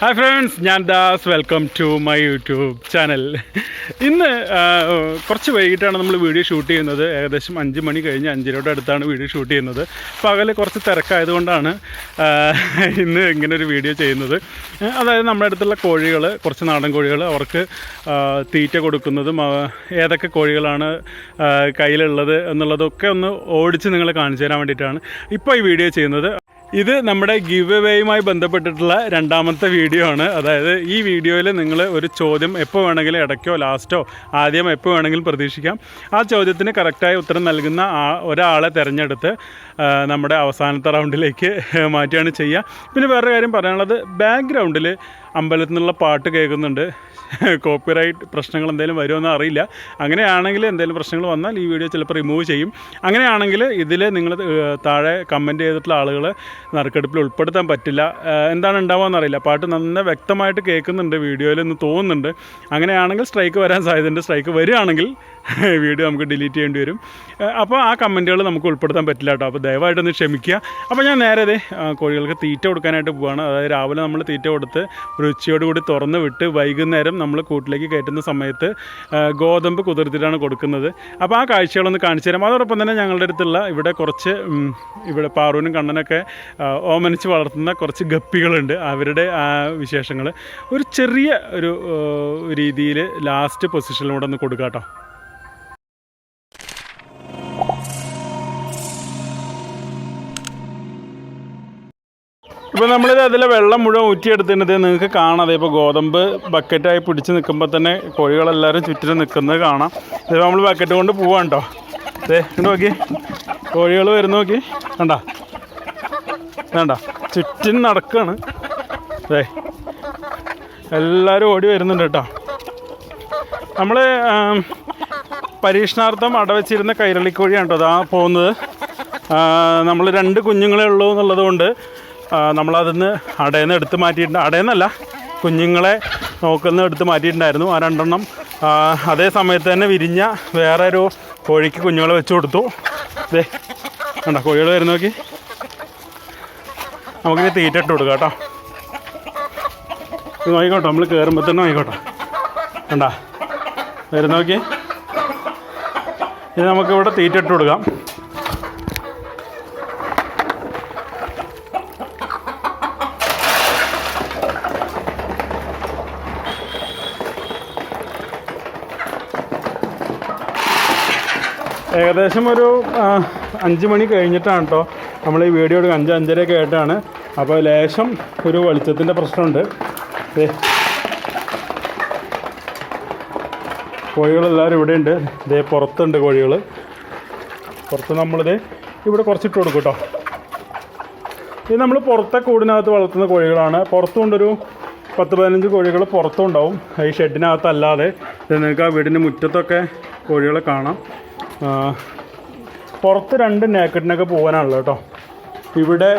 Hi friends ഞാൻ Das. Welcome to my YouTube channel ഇന്ന് കുറച്ച് വൈകിട്ടാണ് നമ്മൾ വീഡിയോ ഷൂട്ട് ചെയ്യുന്നത്. ഏകദേശം അഞ്ച് മണി കഴിഞ്ഞ് അഞ്ചരയുടെ അടുത്താണ് വീഡിയോ ഷൂട്ട് ചെയ്യുന്നത്. പകൽ കുറച്ച് തിരക്കായതുകൊണ്ടാണ് ഇന്ന് ഇങ്ങനെ ഒരു വീഡിയോ ചെയ്യുന്നത്. അതായത് നമ്മുടെ അടുത്തുള്ള കോഴികൾ കുറച്ച് നാടൻ കോഴികൾ അവർക്ക് തീറ്റ കൊടുക്കുന്നതും ഏതൊക്കെ കോഴികളാണ് കയ്യിലുള്ളത് എന്നുള്ളതൊക്കെ ഒന്ന് ഓടിച്ച് നിങ്ങളെ കാണിച്ചു തരാൻ വേണ്ടിയിട്ടാണ് ഇപ്പോൾ ഈ വീഡിയോ ചെയ്യുന്നത്. ഇത് നമ്മുടെ ഗിവ് എവേയുമായി ബന്ധപ്പെട്ടിട്ടുള്ള രണ്ടാമത്തെ വീഡിയോ ആണ്. അതായത് ഈ വീഡിയോയിൽ നിങ്ങൾ ഒരു ചോദ്യം എപ്പോൾ വേണമെങ്കിലും ഇടയ്ക്കോ ലാസ്റ്റോ ആദ്യം എപ്പോൾ വേണമെങ്കിലും പ്രതീക്ഷിക്കാം. ആ ചോദ്യത്തിന് കറക്റ്റായ ഉത്തരം നൽകുന്ന ഒരാളെ തിരഞ്ഞെടുത്ത് നമ്മുടെ അവസാനത്തെ റൗണ്ടിലേക്ക് മാറ്റുകയാണ് ചെയ്യുക. പിന്നെ വേറൊരു കാര്യം പറയാനുള്ളത് ബാക്ക്ഗ്രൗണ്ടിൽ അമ്പലത്തിൽ നിന്നുള്ള പാട്ട് കേൾക്കുന്നുണ്ട്. കോപ്പിറൈറ്റ് പ്രശ്നങ്ങൾ എന്തെങ്കിലും വരുമെന്ന് അറിയില്ല. അങ്ങനെയാണെങ്കിൽ എന്തെങ്കിലും പ്രശ്നങ്ങൾ വന്നാൽ ഈ വീഡിയോ ചിലപ്പോൾ റിമൂവ് ചെയ്യും. അങ്ങനെയാണെങ്കിൽ ഇതിൽ നിങ്ങൾ താഴെ കമന്റ് ചെയ്തിട്ടുള്ള ആളുകൾ നറുക്കെടുപ്പിൽ ഉൾപ്പെടുത്താൻ പറ്റില്ല. എന്താണ് ഉണ്ടാവുക അറിയില്ല. പാട്ട് നന്ന വ്യക്തമായിട്ട് കേൾക്കുന്നുണ്ട് വീഡിയോയിൽ എന്ന് തോന്നുന്നുണ്ട്. അങ്ങനെയാണെങ്കിൽ സ്ട്രൈക്ക് വരാൻ സാധ്യതയുണ്ട്. സ്ട്രൈക്ക് വരികയാണെങ്കിൽ വീഡിയോ നമുക്ക് ഡിലീറ്റ് ചെയ്യേണ്ടി വരും. അപ്പോൾ ആ കമന്റുകൾ നമുക്ക് ഉൾപ്പെടുത്താൻ പറ്റില്ല കേട്ടോ. അപ്പോൾ ദയവായിട്ടൊന്ന് ക്ഷമിക്കുക. അപ്പോൾ ഞാൻ നേരെ കോഴികൾക്ക് തീറ്റ കൊടുക്കാനായിട്ട് പോവാണ്. അതായത് രാവിലെ നമ്മൾ തീറ്റ കൊടുത്ത് ഒരു ഉച്ചയോടുകൂടി തുറന്ന് വിട്ട് വൈകുന്നേരം നമ്മൾ കൂട്ടിലേക്ക് കയറ്റുന്ന സമയത്ത് ഗോതമ്പ് കുതിർത്തിട്ടാണ് കൊടുക്കുന്നത്. അപ്പോൾ ആ കാഴ്ചകളൊന്ന് കാണിച്ചു തരാം. അതോടൊപ്പം തന്നെ ഞങ്ങളുടെ അടുത്തുള്ള ഇവിടെ കുറച്ച് ഇവിടെ പാറൂനും കണ്ണനൊക്കെ ഓമനിച്ച് വളർത്തുന്ന കുറച്ച് ഗപ്പികളുണ്ട്. അവരുടെ വിശേഷങ്ങൾ. ഒരു ചെറിയ ഒരു രീതിയിൽ ലാസ്റ്റ് പൊസിഷനിലൂടെ ഒന്ന് കൊടുക്കാം കേട്ടോ ഇപ്പോൾ നമ്മളിത് അതിലെ വെള്ളം മുഴുവൻ ഊറ്റിയെടുത്തിട്ട് നിങ്ങൾക്ക് കാണാം. അതേ ഇപ്പോൾ ഗോതമ്പ് ബക്കറ്റായി പിടിച്ച് നിൽക്കുമ്പോൾ തന്നെ കോഴികളെല്ലാവരും ചുറ്റിലും നിൽക്കുന്നത് കാണാം. ഇത് നമ്മൾ ബക്കറ്റ് കൊണ്ട് പോവാം കേട്ടോ. അതെ നോക്കി. കോഴികൾ വരുന്ന നോക്കി. വേണ്ട വേണ്ട ചുറ്റും നടക്കുകയാണ് അതെ എല്ലാവരും ഓടി വരുന്നുണ്ട് കേട്ടോ. നമ്മൾ പരീക്ഷണാർത്ഥം അടവച്ചിരുന്ന കൈരളിക്കോഴിയാണ് കേട്ടോ അതാ പോകുന്നത്. നമ്മൾ രണ്ട് കുഞ്ഞുങ്ങളെ ഉള്ളൂ എന്നുള്ളത് കൊണ്ട് നമ്മളതിന്ന് അടയിൽ നിന്ന് എടുത്ത് മാറ്റിയിട്ടുണ്ട്. അടയിൽ നിന്നല്ല കുഞ്ഞുങ്ങളെ നോക്കുന്ന എടുത്ത് മാറ്റിയിട്ടുണ്ടായിരുന്നു. ആ രണ്ടെണ്ണം അതേ സമയത്ത് തന്നെ വിരിഞ്ഞ വേറെ ഒരു കോഴിക്ക് കുഞ്ഞുങ്ങളെ വെച്ച് കൊടുത്തു. ദേ വേണ്ട കോഴികൾ വരുന്ന നോക്കി. നമുക്കിനി തീറ്റ ഇട്ട് കൊടുക്കാം കേട്ടോ. നോക്കിക്കോട്ടോ നമ്മൾ കയറുമ്പോൾ തന്നെ നോക്കിക്കോട്ടോ. കണ്ടാ വരുന്ന നോക്കി. ഇത് നമുക്കിവിടെ തീറ്റ ഇട്ട് കൊടുക്കാം. ഏകദേശം ഒരു അഞ്ച് മണി കഴിഞ്ഞിട്ടാണ് കേട്ടോ നമ്മൾ ഈ വീഡിയോ എടുക്കുക അഞ്ച് അഞ്ചരയൊക്കെ ആയിട്ടാണ്. അപ്പോൾ ലേശം ഒരു വെളിച്ചത്തിന്റെ പ്രശ്നമുണ്ട്. കോഴികളെല്ലാവരും ഇവിടെ ഉണ്ട്. ഇതേ പുറത്തുണ്ട് കോഴികൾ പുറത്ത് നമ്മളിത് ഇവിടെ കുറച്ചിട്ട് കൊടുക്കും കേട്ടോ ഇത് നമ്മൾ പുറത്തെ കൂടിനകത്ത് വളർത്തുന്ന കോഴികളാണ്. പുറത്തുകൊണ്ടൊരു പത്ത് പതിനഞ്ച് കോഴികൾ പുറത്തുണ്ടാവും. ഈ ഷെഡിനകത്തല്ലാതെ. നിങ്ങൾക്ക് ആ വീടിന്റെ മുറ്റത്തൊക്കെ കോഴികളെ കാണാം. പുറത്ത് രണ്ട് നാക്കറ്റിനൊക്കെ പോകാനാണല്ലോ കേട്ടോ ഇവിടെ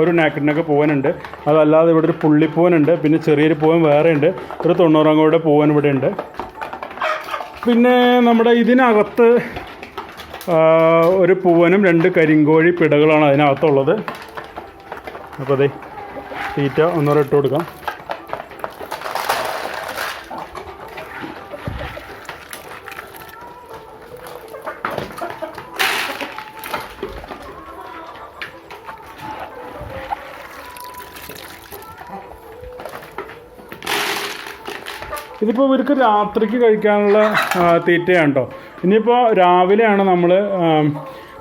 ഒരു നാക്കറ്റിനൊക്കെ പോകാനുണ്ട് അതല്ലാതെ ഇവിടെ ഒരു പുള്ളിപ്പൂവനുണ്ട് പിന്നെ ചെറിയൊരു പൂവൻ വേറെ ഉണ്ട് ഒരു തൊണ്ണൂറാം കൂടെ പൂവൻ ഇവിടെ ഉണ്ട് പിന്നെ നമ്മുടെ ഇതിനകത്ത് ഒരു പൂവനും രണ്ട് കരിങ്കോഴി പിടകളാണ് അതിനകത്തുള്ളത്. അപ്പോൾ അതെ തീറ്റ ഒന്നൂടെ ഇട്ട് കൊടുക്കാം. ഇതിപ്പോൾ ഇവർക്ക് രാത്രിക്ക് കഴിക്കാനുള്ള തീറ്റയാണ്ടോ ഇനിയിപ്പോൾ രാവിലെയാണ് നമ്മൾ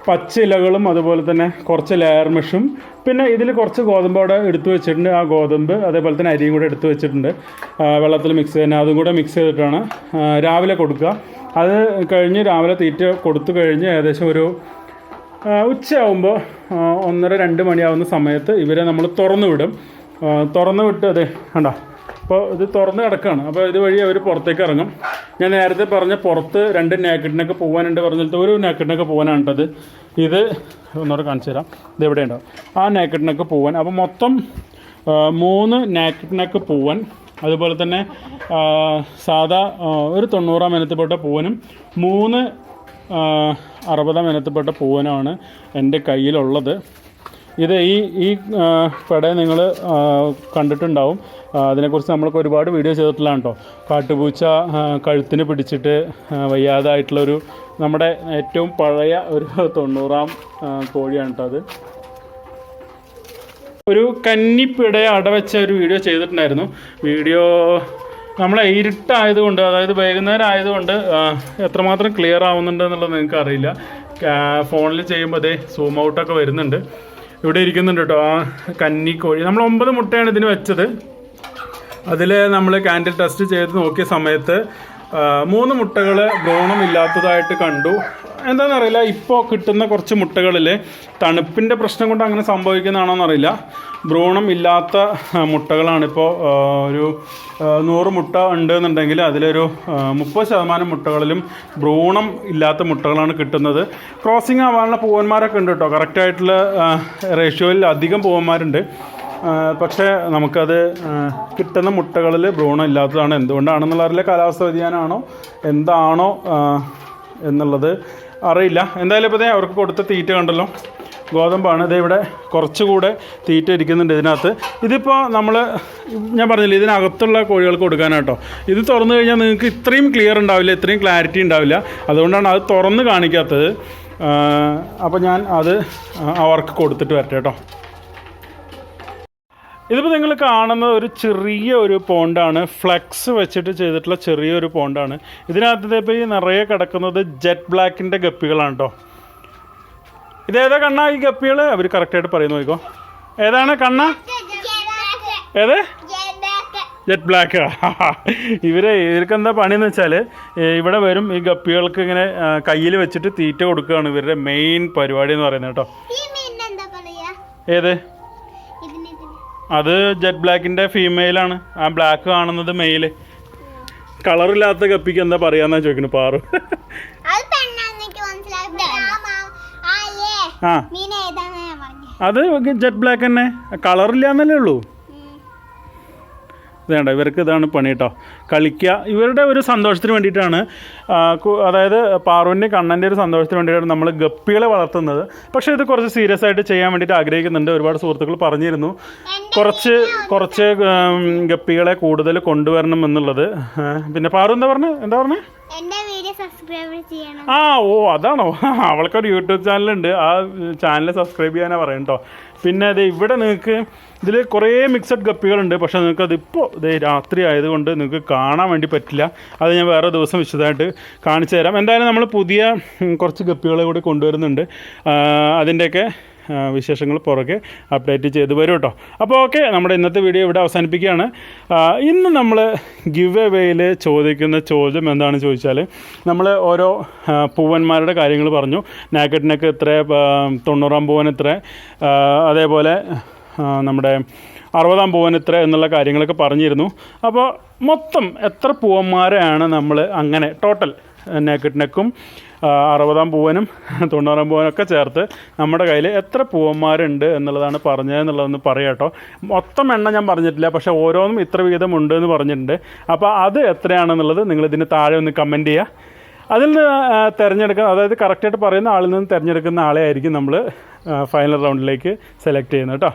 പച്ച ഇലകളും അതുപോലെ തന്നെ കുറച്ച് ലെയർ മെഷും പിന്നെ ഇതിൽ കുറച്ച് ഗോതമ്പ് അവിടെ എടുത്തു വെച്ചിട്ടുണ്ട്. ആ ഗോതമ്പ് അതേപോലെ തന്നെ അരിയും കൂടെ എടുത്തു വെച്ചിട്ടുണ്ട്. വെള്ളത്തിൽ മിക്സ് ചെയ്യുന്ന അതും കൂടെ മിക്സ് ചെയ്തിട്ടാണ് രാവിലെ കൊടുക്കുക. അത് കഴിഞ്ഞ് രാവിലെ തീറ്റ കൊടുത്തു കഴിഞ്ഞ് ഏകദേശം ഒരു ഉച്ച ഉച്ചയാവുമ്പോൾ ഒന്നര രണ്ട് മണിയാവുന്ന സമയത്ത് ഇവരെ നമ്മൾ തുറന്നു വിടും. തുറന്നു വിട്ട് അതെ കണ്ടോ? അപ്പോൾ ഇത് തുറന്ന് കിടക്കുകയാണ് അപ്പോൾ ഇതുവഴി അവർ പുറത്തേക്ക് ഇറങ്ങും. ഞാൻ നേരത്തെ പറഞ്ഞ പുറത്ത് രണ്ട് നാക്കറ്റിനൊക്കെ പോകാനുണ്ട് പറഞ്ഞിട്ട് ഒരു നാക്കറ്റിനൊക്കെ പോകാനാണ് കേട്ടത് ഇത് ഒന്നുകൂടെ കാണിച്ചു തരാം. ഇത് എവിടെ ഉണ്ടാവും ആ നാക്കറ്റിനൊക്കെ പോകാൻ അപ്പോൾ മൊത്തം മൂന്ന് നാക്കറ്റിനൊക്കെ പോകാൻ അതുപോലെ തന്നെ സാധാ ഒരു തൊണ്ണൂറാം ഇനത്തിൽപ്പെട്ട പൂവനും മൂന്ന് അറുപതാം ഇനത്തിൽപ്പെട്ട പൂവനാണ് എന്റെ കയ്യിലുള്ളത്. ഇത് ഈ ഈ പട നിങ്ങൾ കണ്ടിട്ടുണ്ടാവും. അതിനെക്കുറിച്ച് നമ്മൾക്ക് ഒരുപാട് വീഡിയോ ചെയ്തിട്ടുള്ളതാണ് കേട്ടോ കാട്ടുപൂച്ച കഴുത്തിന് പിടിച്ചിട്ട് വയ്യാതായിട്ടുള്ളൊരു നമ്മുടെ ഏറ്റവും പഴയ ഒരു തൊണ്ണൂറാം കോഴിയാണ് കേട്ടോ അത്. ഒരു കന്നിപ്പിടയെ അടവെച്ച ഒരു വീഡിയോ ചെയ്തിട്ടുണ്ടായിരുന്നു. വീഡിയോ നമ്മളെ ഇരുട്ടായതുകൊണ്ട് അതായത് വൈകുന്നേരം ആയതുകൊണ്ട് എത്രമാത്രം ക്ലിയർ ആവുന്നുണ്ടെന്നുള്ളത് നിങ്ങൾക്ക് അറിയില്ല ഫോണിൽ ചെയ്യുമ്പോൾ സൂം ഔട്ടൊക്കെ വരുന്നുണ്ട്. ഇവിടെ ഇരിക്കുന്നുണ്ട് കേട്ടോ. ആ കന്നിക്കോഴി നമ്മൾ ഒമ്പത് മുട്ടയാണ് ഇതിന് വെച്ചത്. അതിൽ നമ്മൾ കാൻഡിൽ ടെസ്റ്റ് ചെയ്ത് നോക്കിയ സമയത്ത് മൂന്ന് മുട്ടകൾ ഭ്രൂണമില്ലാത്തതായിട്ട് കണ്ടു. എന്താണെന്നറിയില്ല ഇപ്പോൾ കിട്ടുന്ന കുറച്ച് മുട്ടകളിൽ തണുപ്പിന്റെ പ്രശ്നം കൊണ്ട് അങ്ങനെ സംഭവിക്കുന്നതാണോന്ന് അറിയില്ല ഭ്രൂണം ഇല്ലാത്ത മുട്ടകളാണിപ്പോൾ ഒരു നൂറ് മുട്ട ഉണ്ട് എന്നുണ്ടെങ്കിൽ അതിലൊരു മുപ്പത് ശതമാനം മുട്ടകളിലും ഭ്രൂണം ഇല്ലാത്ത മുട്ടകളാണ് കിട്ടുന്നത്. ക്രോസിങ് ആവാനുള്ള പൂവന്മാരൊക്കെ ഉണ്ട് കേട്ടോ. കറക്റ്റായിട്ടുള്ള റേഷ്യോയിൽ അധികം പൂവന്മാരുണ്ട്. പക്ഷേ നമുക്കത് കിട്ടുന്ന മുട്ടകളിൽ ഭ്രൂണം ഇല്ലാത്തതാണ്. എന്തുകൊണ്ടാണെന്നുള്ള അറിയില്ല കാലാവസ്ഥ വ്യതിയാനമാണോ എന്താണോ എന്നുള്ളത് അറിയില്ല. എന്തായാലും ഇപ്പോൾ അവർക്ക് കൊടുത്ത തീറ്റ കണ്ടല്ലോ. ഗോതമ്പാണ്. ഇത് ഇവിടെ കുറച്ചുകൂടെ തീറ്റ ഇരിക്കുന്നുണ്ട് ഇതിനകത്ത്. ഇതിപ്പോൾ നമ്മൾ ഞാൻ പറഞ്ഞില്ല ഇതിനകത്തുള്ള കോഴികൾക്ക് കൊടുക്കാനാട്ടോ ഇത് തുറന്നു കഴിഞ്ഞാൽ നിങ്ങൾക്ക് ഇത്രയും ക്ലിയർ ഉണ്ടാവില്ല ഇത്രയും ക്ലാരിറ്റി ഉണ്ടാവില്ല. അതുകൊണ്ടാണ് അത് തുറന്ന് കാണിക്കാത്തത്. അപ്പോൾ ഞാൻ അത് അവർക്ക് കൊടുത്തിട്ട് വരട്ടെ കേട്ടോ. ഇതിപ്പോൾ നിങ്ങൾ കാണുന്ന ഒരു ചെറിയ ഒരു പോണ്ടാണ്. ഫ്ലെക്സ് വെച്ചിട്ട് ചെയ്തിട്ടുള്ള ചെറിയൊരു പോണ്ടാണ്. ഇതിനകത്ത് ഇപ്പോൾ ഈ നിറയെ കിടക്കുന്നത് ജെറ്റ് ബ്ലാക്കിന്റെ ഗപ്പികളാണ് കേട്ടോ ഇതേതാ കണ്ണ ഈ ഗപ്പികൾ അവർ കറക്റ്റായിട്ട് പറയുന്നു നോക്കോ ഏതാണ് കണ്ണ? ഏത്? Jet black. ഇവരെ ഇവർക്ക് എന്താ പണിയെന്ന് വെച്ചാൽ ഇവിടെ വരും ഈ ഗപ്പികൾക്ക് ഇങ്ങനെ കയ്യിൽ വെച്ചിട്ട് തീറ്റ കൊടുക്കുകയാണ് ഇവരുടെ മെയിൻ പരിപാടി എന്ന് പറയുന്നത് കേട്ടോ. ഏത്? അത് ജെറ്റ് ബ്ലാക്കിന്റെ ഫീമെയിലാണ് ആ ബ്ലാക്ക് കാണുന്നത് മെയിൽ കളറില്ലാത്ത കപ്പിക്ക് എന്താ പറയാന്നാ ചോദിക്കുന്നു പാറു. ആ അത് ജെറ്റ് ബ്ലാക്ക് തന്നെ. കളറില്ലാന്നല്ലേ ഉള്ളൂ. വേണ്ട ഇവർക്ക് ഇതാണ് പണി കേട്ടോ കളിക്കുക ഇവരുടെ ഒരു സന്തോഷത്തിന് വേണ്ടിയിട്ടാണ് അതായത് പാറുവിന്റെ കണ്ണന്റെ ഒരു സന്തോഷത്തിന് വേണ്ടിയിട്ടാണ് നമ്മൾ ഗപ്പികളെ വളർത്തുന്നത്. പക്ഷേ ഇത് കുറച്ച് സീരിയസ് ആയിട്ട് ചെയ്യാൻ വേണ്ടിയിട്ട് ആഗ്രഹിക്കുന്നുണ്ട്. ഒരുപാട് സുഹൃത്തുക്കൾ പറഞ്ഞിരുന്നു. കുറച്ച് കുറച്ച് ഗപ്പികളെ കൂടുതൽ കൊണ്ടുവരണം എന്നുള്ളത്. പിന്നെ പാറു എന്താ പറഞ്ഞു? എന്താ പറഞ്ഞത് ആ ഓ അതാണോ? അവൾക്കൊരു യൂട്യൂബ് ചാനലുണ്ട്. ആ ചാനൽ സബ്സ്ക്രൈബ് ചെയ്യാനാ പറയും കേട്ടോ പിന്നെ അതെ ഇവിടെ നിങ്ങൾക്ക് ഇതിൽ കുറേ മിക്സഡ് ഗപ്പികളുണ്ട് പക്ഷെ നിങ്ങൾക്ക് അതിപ്പോൾ ഇത് രാത്രി ആയതുകൊണ്ട് നിങ്ങൾക്ക് കാണാൻ വേണ്ടി പറ്റില്ല. അത് ഞാൻ വേറെ ദിവസം വിശദമായിട്ട് കാണിച്ചു തരാം. എന്തായാലും നമ്മൾ പുതിയ കുറച്ച് ഗപ്പികളെ കൂടി കൊണ്ടുവരുന്നുണ്ട്. അതിന്റെയൊക്കെ വിശേഷങ്ങൾ പുറകെ അപ്ഡേറ്റ് ചെയ്ത് വരും കേട്ടോ അപ്പോൾ ഓക്കെ നമ്മുടെ ഇന്നത്തെ വീഡിയോ ഇവിടെ അവസാനിപ്പിക്കുകയാണ്. ഇന്ന് നമ്മൾ ഗിവ് എവേയിൽ ചോദിക്കുന്ന ചോദ്യം എന്താണെന്ന് ചോദിച്ചാൽ നമ്മൾ ഓരോ പൂവന്മാരുടെ കാര്യങ്ങൾ പറഞ്ഞു. നാക്കറ്റിനൊക്കെ ഇത്ര തൊണ്ണൂറാം പൂവൻ ഇത്ര അതേപോലെ നമ്മുടെ അറുപതാം പൂവൻ ഇത്ര എന്നുള്ള കാര്യങ്ങളൊക്കെ പറഞ്ഞിരുന്നു. അപ്പോൾ മൊത്തം എത്ര പൂവന്മാരെയാണ് നമ്മൾ അങ്ങനെ ടോട്ടൽ നേക്കറ്റ് നെക്കും അറുപതാം പൂവനും തൊണ്ണൂറാം പൂവനൊക്കെ ചേർത്ത് നമ്മുടെ കയ്യിൽ എത്ര പൂവന്മാരുണ്ട് എന്നുള്ളതാണ് പറഞ്ഞതെന്നുള്ളതൊന്ന് പറയാം കേട്ടോ. മൊത്തം എണ്ണം ഞാൻ പറഞ്ഞിട്ടില്ല പക്ഷേ ഓരോന്നും ഇത്ര വീതം ഉണ്ട് എന്ന് പറഞ്ഞിട്ടുണ്ട്. അപ്പോൾ അത് എത്രയാണെന്നുള്ളത് നിങ്ങൾ ഇതിന് താഴെ ഒന്ന് കമന്റ് ചെയ്യുക അതിൽ നിന്ന് തിരഞ്ഞെടുക്കുന്ന അതായത് കറക്റ്റായിട്ട് പറയുന്ന ആളിൽ നിന്ന് തിരഞ്ഞെടുക്കുന്ന ആളെ ആയിരിക്കും നമ്മൾ ഫൈനൽ റൗണ്ടിലേക്ക് സെലക്ട് ചെയ്യുന്നത് കേട്ടോ.